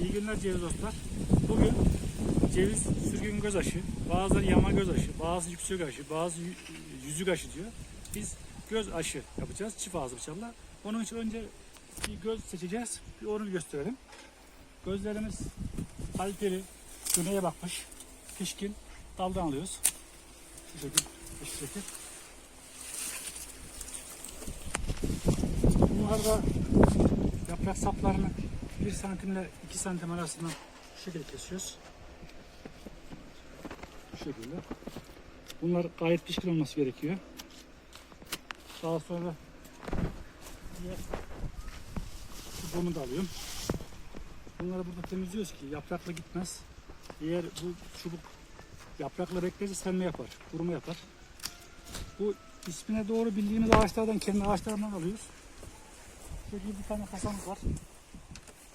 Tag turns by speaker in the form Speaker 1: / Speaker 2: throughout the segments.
Speaker 1: İyi günler ceviz dostlar. Bugün ceviz sürgün göz aşı, bazıları yama göz aşı, bazı yüksek aşı, bazı yü- yüzük aşı diyor. Biz göz aşı yapacağız çift ağız bıçakla. Onun için önce bir göz seçeceğiz. Bir onu gösterelim. Gözlerimiz kaliteli, güneye bakmış, pişkin, daldan alıyoruz. Şu şekil, şu şekil. Bunlarda yaprak saplarını 1 santimle 2 santim arasında şu şekilde kesiyoruz. Şu şekilde. Bunlar gayet pişkin olması gerekiyor. Daha sonra diğer çubuğumu da alıyorum. Bunları burada temizliyoruz ki yaprakla gitmez. Eğer bu çubuk yaprakla beklerse senme yapar, kuruma yapar. Bu ismine doğru bildiğimiz ağaçlardan, kendi ağaçlarından alıyoruz. Şöyle bir tane kasamız var.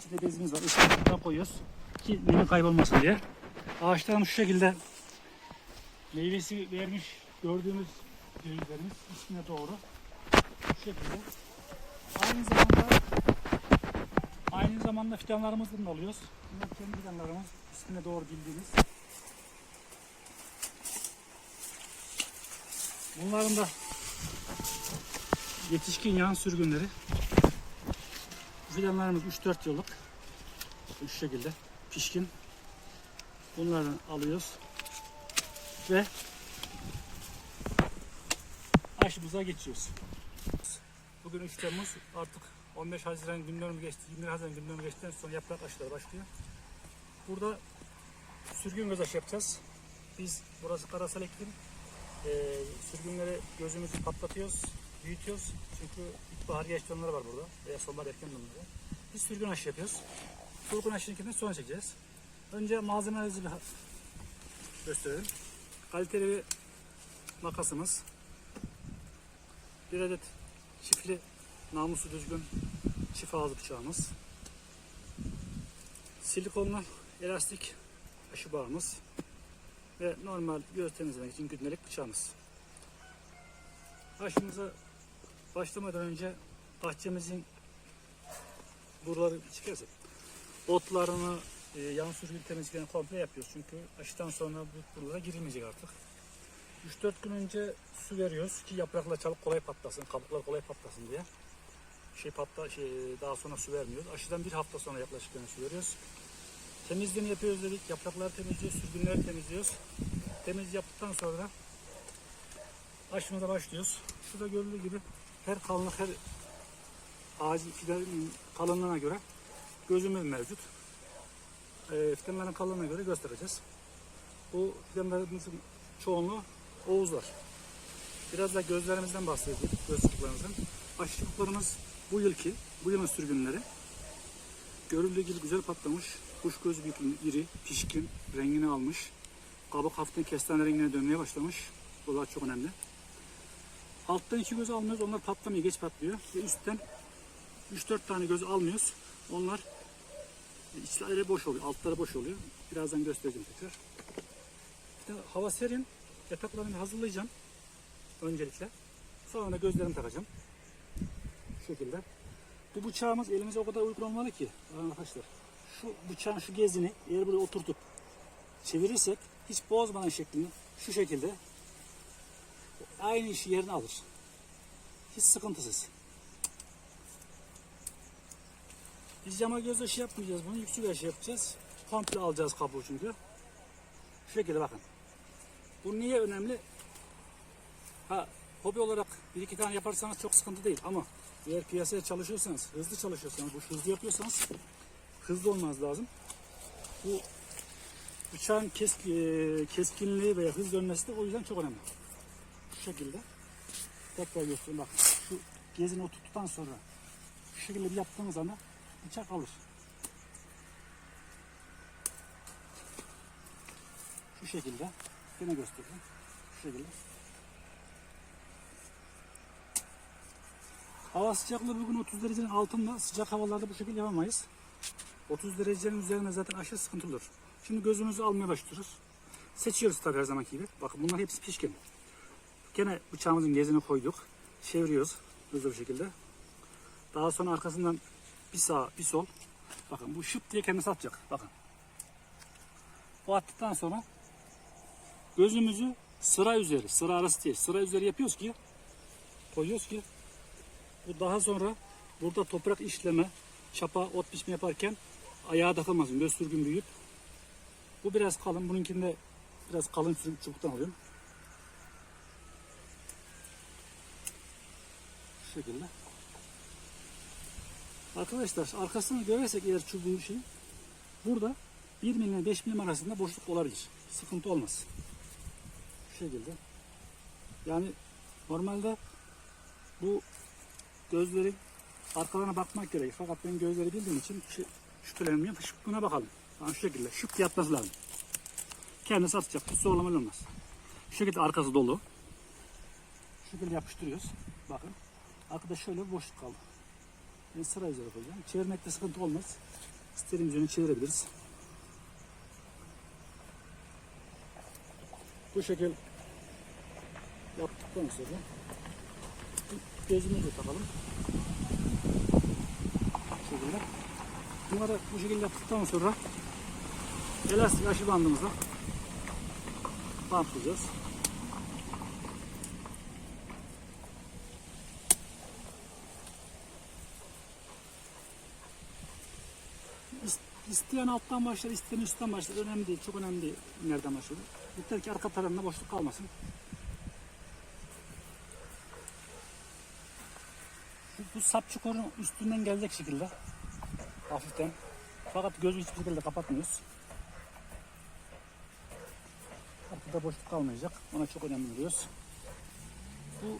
Speaker 1: İçinde bezimiz var. Işıklıktan koyuyoruz. Ki nemi kaybolmasın diye. Ağaçlarımız şu şekilde meyvesi vermiş gördüğümüz cevizlerimiz ismine doğru. Şu şekilde. Aynı zamanda aynı zamanda fidanlarımızdan da alıyoruz. Bunlar kendi fidanlarımız ismine doğru bildiğimiz. Bunların da yetişkin yan sürgünleri. Fidanlarımız 3-4 yıllık. Şu şekilde pişkin. Bunlardan alıyoruz. Ve aşımıza geçiyoruz. Bugün 3 Temmuz artık 15 Haziran günlerimiz geçti. 20 Haziran günlerimiz geçtikten sonra yaprak aşıları başlıyor. Burada sürgün göz aşı yapacağız. Biz burası karasal iklim. Ee, sürgünleri gözümüzü patlatıyoruz, büyütüyoruz. Çünkü ilkbahar geç var burada veya sonbahar erken dönemleri. Biz sürgün aşı yapıyoruz. Sürgün aşısını sonra çekeceğiz. Önce malzemelerimizi gösterelim. Kaliteli bir makasımız. Bir adet çiftli namusu düzgün çift ağız bıçağımız. Silikonlu elastik aşı bağımız ve normal göz temizlemek için gündelik bıçağımız. Aşımıza başlamadan önce bahçemizin buraları çıkarsak otlarını, e, yan sürgün temizliklerini komple yapıyoruz. Çünkü aşıdan sonra bu buralara girilmeyecek artık. 3-4 gün önce su veriyoruz ki yapraklar çabuk kolay patlasın, kabuklar kolay patlasın diye. Şey patla, şey, daha sonra su vermiyoruz. Aşıdan bir hafta sonra yaklaşık yani su veriyoruz. Temizliğini yapıyoruz dedik. Yaprakları temizliyoruz, sürgünleri temizliyoruz. Temiz yaptıktan sonra aşımıza başlıyoruz. Şurada görüldüğü gibi her kalınlık, her ağacın fidanın kalınlığına göre gözümüz mevcut. E, fidanların kalınlığına göre göstereceğiz. Bu fidanlarımızın çoğunluğu oğuzlar. Biraz da gözlerimizden bahsedelim, göz çubuklarımızdan. Aşı bu yılki, bu yılın sürgünleri. Görüldüğü gibi güzel patlamış. Kuş gözü büyüklüğünde iri, pişkin, rengini almış. Kabuk hafiften kestane rengine dönmeye başlamış. Bunlar çok önemli. Alttan iki göz almıyoruz. Onlar patlamıyor, geç patlıyor. Ve üstten 3-4 tane göz almıyoruz. Onlar içleri boş oluyor, altları boş oluyor. Birazdan göstereceğim tekrar. İşte hava serin. Yataklarını hazırlayacağım. Öncelikle. Sonra gözlerimi takacağım. Şu şekilde. Bu bıçağımız elimize o kadar uygun olmalı ki arkadaşlar. Şu bıçağın şu gezini eğer buraya oturtup çevirirsek hiç bozmadan şeklini şu şekilde aynı işi yerine alır. Hiç sıkıntısız. Biz yama göz aşı yapmayacağız bunu. Yüksek aşı yapacağız. Komple alacağız kabuğu çünkü. Şu şekilde bakın. Bu niye önemli? Ha, hobi olarak bir iki tane yaparsanız çok sıkıntı değil ama eğer piyasaya çalışıyorsanız, hızlı çalışıyorsanız, bu hızlı yapıyorsanız hızlı olmanız lazım. Bu bıçağın kes, e, keskinliği veya hız dönmesi de o yüzden çok önemli. Şekilde. Tekrar göstereyim bak. Şu gezini oturttuktan sonra şu şekilde bir yaptığınız anda bıçak alır. Şu şekilde. Yine göstereyim. Şu şekilde. Hava sıcaklığı bugün 30 derecenin altında. Sıcak havalarda bu şekilde yapamayız. 30 derecenin üzerinde zaten aşırı sıkıntı olur. Şimdi gözümüzü almaya başlıyoruz. Seçiyoruz tabii her zamanki gibi. Bakın bunlar hepsi pişkin. Gene bıçağımızın gezini koyduk. Çeviriyoruz hızlı bir şekilde. Daha sonra arkasından bir sağ bir sol Bakın bu şıp diye kendisi atacak. Bakın. Bu attıktan sonra gözümüzü sıra üzeri, sıra arası değil, sıra üzeri yapıyoruz ki koyuyoruz ki bu daha sonra burada toprak işleme, çapa, ot biçme yaparken ayağa takılmasın. Göz sürgün büyüyüp. Bu biraz kalın. Bununkinde biraz kalın sürgün çubuktan alıyorum. Şekilde. Arkadaşlar arkasını görersek eğer çubuğun şey burada 1 milim ile 5 milim arasında boşluk olabilir. Sıkıntı olmaz. Şu şekilde. Yani normalde bu gözlerin arkalarına bakmak gerekir. Fakat ben gözleri bildiğim için şüphelenmiyorum. Şu buna bakalım. Yani şu şekilde şıp diye atması lazım. Kendisi atacak. Hiç zorlamalı olmaz. Şu şekilde arkası dolu. Şu şekilde yapıştırıyoruz. Bakın. Arkada şöyle boşluk kaldı. Ben sıra üzere koyacağım. Çevirmekte sıkıntı olmaz. İstediğimiz yöne çevirebiliriz. Bu şekil yaptıktan sonra gözümüzü takalım. Bu şekilde. Bunları bu şekilde yaptıktan sonra elastik aşı bandımıza bantlayacağız. İsteyen alttan başlar, isteyen üstten başlar. Önemli değil, çok önemli değil nereden başlıyor. Yeter ki arka tarafında boşluk kalmasın. Bu, bu sap çukurun üstünden gelecek şekilde. Hafiften. Fakat gözü hiçbir şekilde kapatmıyoruz. Arkada boşluk kalmayacak. Ona çok önemli veriyoruz. Bu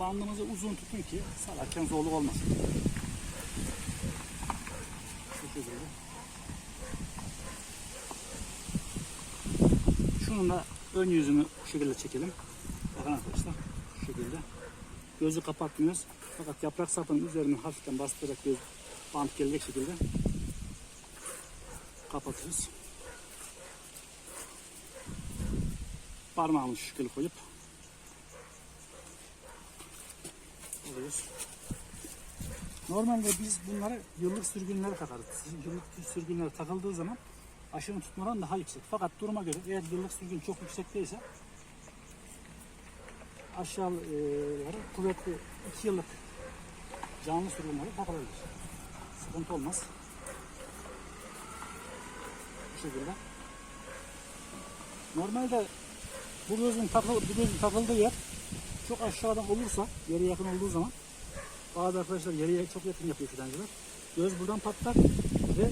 Speaker 1: bandımızı uzun tutun ki salarken zorluk olmasın. Şu şekilde. Şunun da ön yüzünü bu şekilde çekelim. Bakın arkadaşlar şu şekilde. Gözü kapatmıyoruz. Fakat yaprak sapının üzerine hafiften bastırarak göz bant gelecek şekilde kapatırız. Parmağımızı şu şekilde koyup alıyoruz. Normalde biz bunları yıllık sürgünlere takarız. Yıllık sürgünlere takıldığı zaman aşının tutmadan daha yüksek. Fakat duruma göre eğer yıllık sürgün çok yüksek değilse aşağıları kuvvetli 2 yıllık canlı sürgünleri takılabilir. Sıkıntı olmaz. Bu şekilde. Normalde bu gözün, takıl, bu gözün takıldığı yer çok aşağıdan olursa, yere yakın olduğu zaman bazı arkadaşlar yere çok yakın yapıyor fidancılar. Göz buradan patlar ve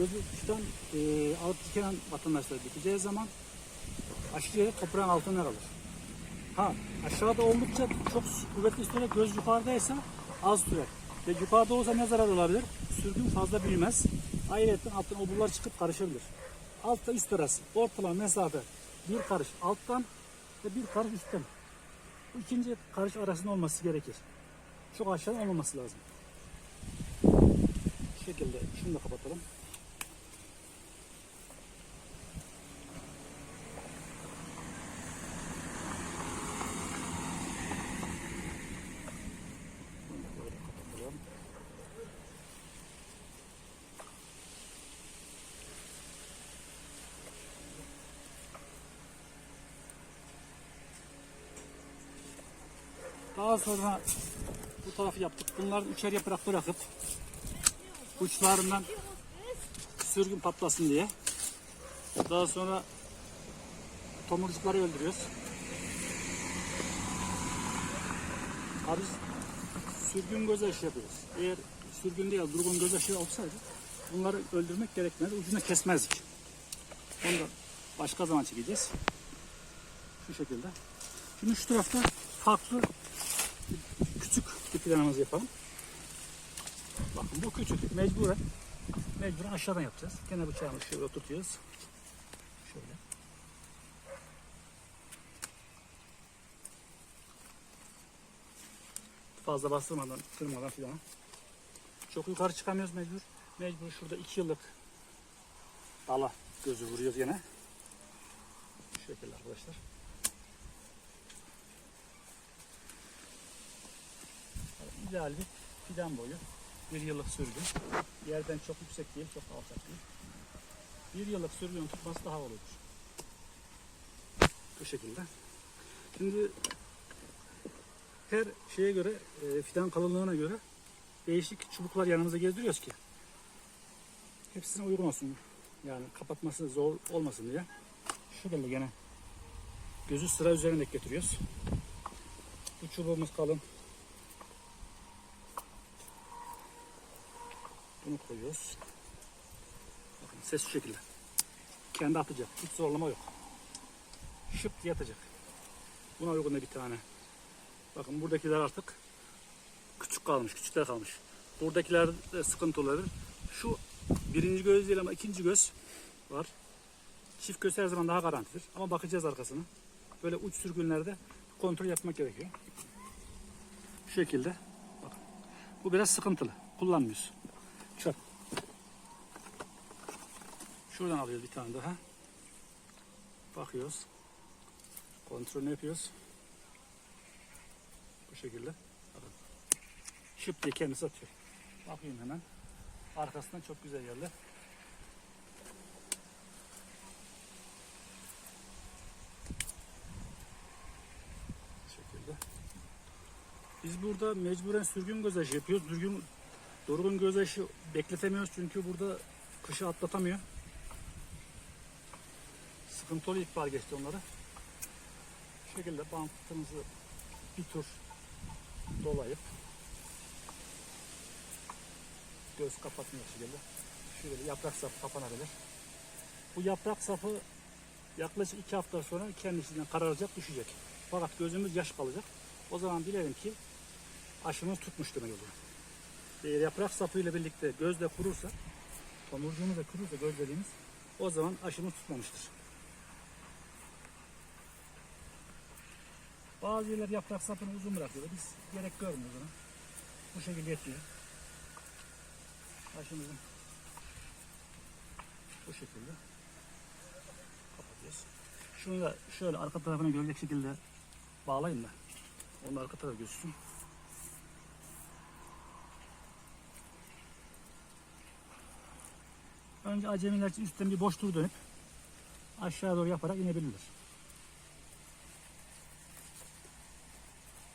Speaker 1: gözü tutan e, alıp diken vatandaşlar dikeceği zaman aşırı toprağın altında kalır. Ha aşağıda oldukça çok kuvvetli süre göz yukarıdaysa az sürer. Ve yukarıda olsa ne zarar olabilir? Sürgün fazla büyümez. Ayrıca alttan oburlar çıkıp karışabilir. Altta üst arası. Ortalama mesafe bir karış alttan ve bir karış üstten. Bu ikinci karış arasında olması gerekir. Çok aşağıdan olmaması lazım. Bu şekilde şunu da kapatalım. Bunu da böyle kapatalım. Daha sonra bu tarafı yaptık. Bunları üçer yaprak bırakıp uçlarından sürgün patlasın diye. Daha sonra tomurcukları öldürüyoruz. Abi sürgün göz aşı yapıyoruz. Eğer sürgün değil durgun göz aşı olsaydı bunları öldürmek gerekmez. Ucunu kesmezdik. Onu da başka zaman çekeceğiz. Şu şekilde. Şimdi şu tarafta farklı küçük bir planımızı yapalım. Bakın bu küçük mecburen mecburen aşağıdan yapacağız. Gene bıçağımızı şöyle oturtuyoruz. Şöyle. Fazla bastırmadan, kırmadan filan. Çok yukarı çıkamıyoruz mecbur. Mecbur şurada iki yıllık dala gözü vuruyoruz gene. Şu şekilde arkadaşlar. İdeal bir fidan boyu. Bir yıllık sürgün. Yerden çok yüksek değil, çok alçak değil. Bir yıllık sürgün tutması daha havalıdır. Bu şekilde. Şimdi her şeye göre, e, fidan kalınlığına göre değişik çubuklar yanımıza gezdiriyoruz ki hepsine uygun olsun. Yani kapatması zor olmasın diye. Şekilde gene gözü sıra üzerine getiriyoruz. Bu çubuğumuz kalın. Bunu koyuyoruz. Bakın ses şu şekilde. Kendi atacak. Hiç zorlama yok. Şıp diye atacak. Buna uygun da bir tane. Bakın buradakiler artık küçük kalmış, küçükler kalmış. Buradakiler de sıkıntı olabilir. Şu birinci göz değil ama ikinci göz var. Çift göz her zaman daha garantidir. Ama bakacağız arkasına. Böyle uç sürgünlerde kontrol yapmak gerekiyor. Şu şekilde. Bakın. Bu biraz sıkıntılı. Kullanmıyoruz. Çöp. Şuradan alıyoruz bir tane daha. Bakıyoruz. Kontrolünü yapıyoruz. Bu şekilde. Şıp diye kendisi atıyor. Bakayım hemen. Arkasından çok güzel geldi. Bu şekilde. Biz burada mecburen sürgün göz aşı yapıyoruz. Durgun, durgun göz aşı bekletemiyoruz çünkü burada kışı atlatamıyor. Sıkıntılı ihbar geçti onlara. Bu şekilde bantımızı bir tur dolayıp göz kapatmıyor şekilde. Şöyle yaprak sapı kapanabilir. Bu yaprak sapı yaklaşık iki hafta sonra kendisinden kararacak, düşecek. Fakat gözümüz yaş kalacak. O zaman bilelim ki aşımız tutmuş demek oluyor. Eğer yaprak sapı ile birlikte gözde kurursa, tomurcuğumuz da kurursa göz dediğimiz, o zaman aşımız tutmamıştır. Bazı yerler yaprak sapını uzun bırakıyorlar. Biz gerek görmüyoruz ona. Bu şekilde yetiyor. Aşımızın bu şekilde kapatıyoruz. Şunu da şöyle arka tarafına görecek şekilde bağlayayım da. Onun arka tarafı gözüksün. Önce acemiler için üstten bir boş tur dönüp aşağı doğru yaparak inebilirler.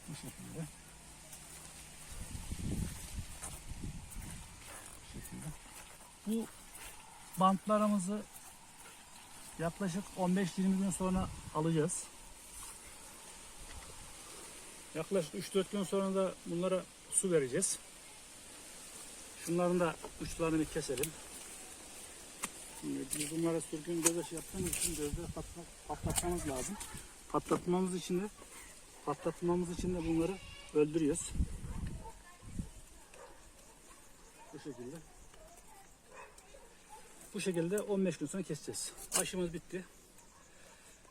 Speaker 1: Bu şekilde. Bu şekilde. Bu bantlarımızı yaklaşık 15-20 gün sonra alacağız. Yaklaşık 3-4 gün sonra da bunlara su vereceğiz. Şunların da uçlarını bir keselim. Şimdi biz bunlara sürgün göz aşı yaptığımız için gözleri patlat, patlatmamız lazım. Patlatmamız için de patlatmamız için de bunları öldürüyoruz. Bu şekilde. Bu şekilde 15 gün sonra keseceğiz. Aşımız bitti.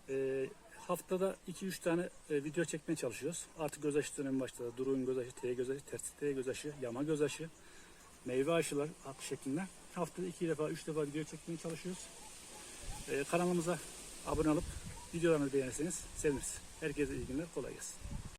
Speaker 1: Ee, haftada 2-3 tane e, video çekmeye çalışıyoruz. Artık göz aşı dönemi başladı. Durun göz aşı, T göz aşı, ters T göz aşı, yama göz aşı, meyve aşılar şeklinde. Haftada 2 defa, 3 defa video çekmeye çalışıyoruz. Ee, kanalımıza abone olup videolarımızı beğenirseniz seviniriz. Herkese iyi günler, kolay gelsin.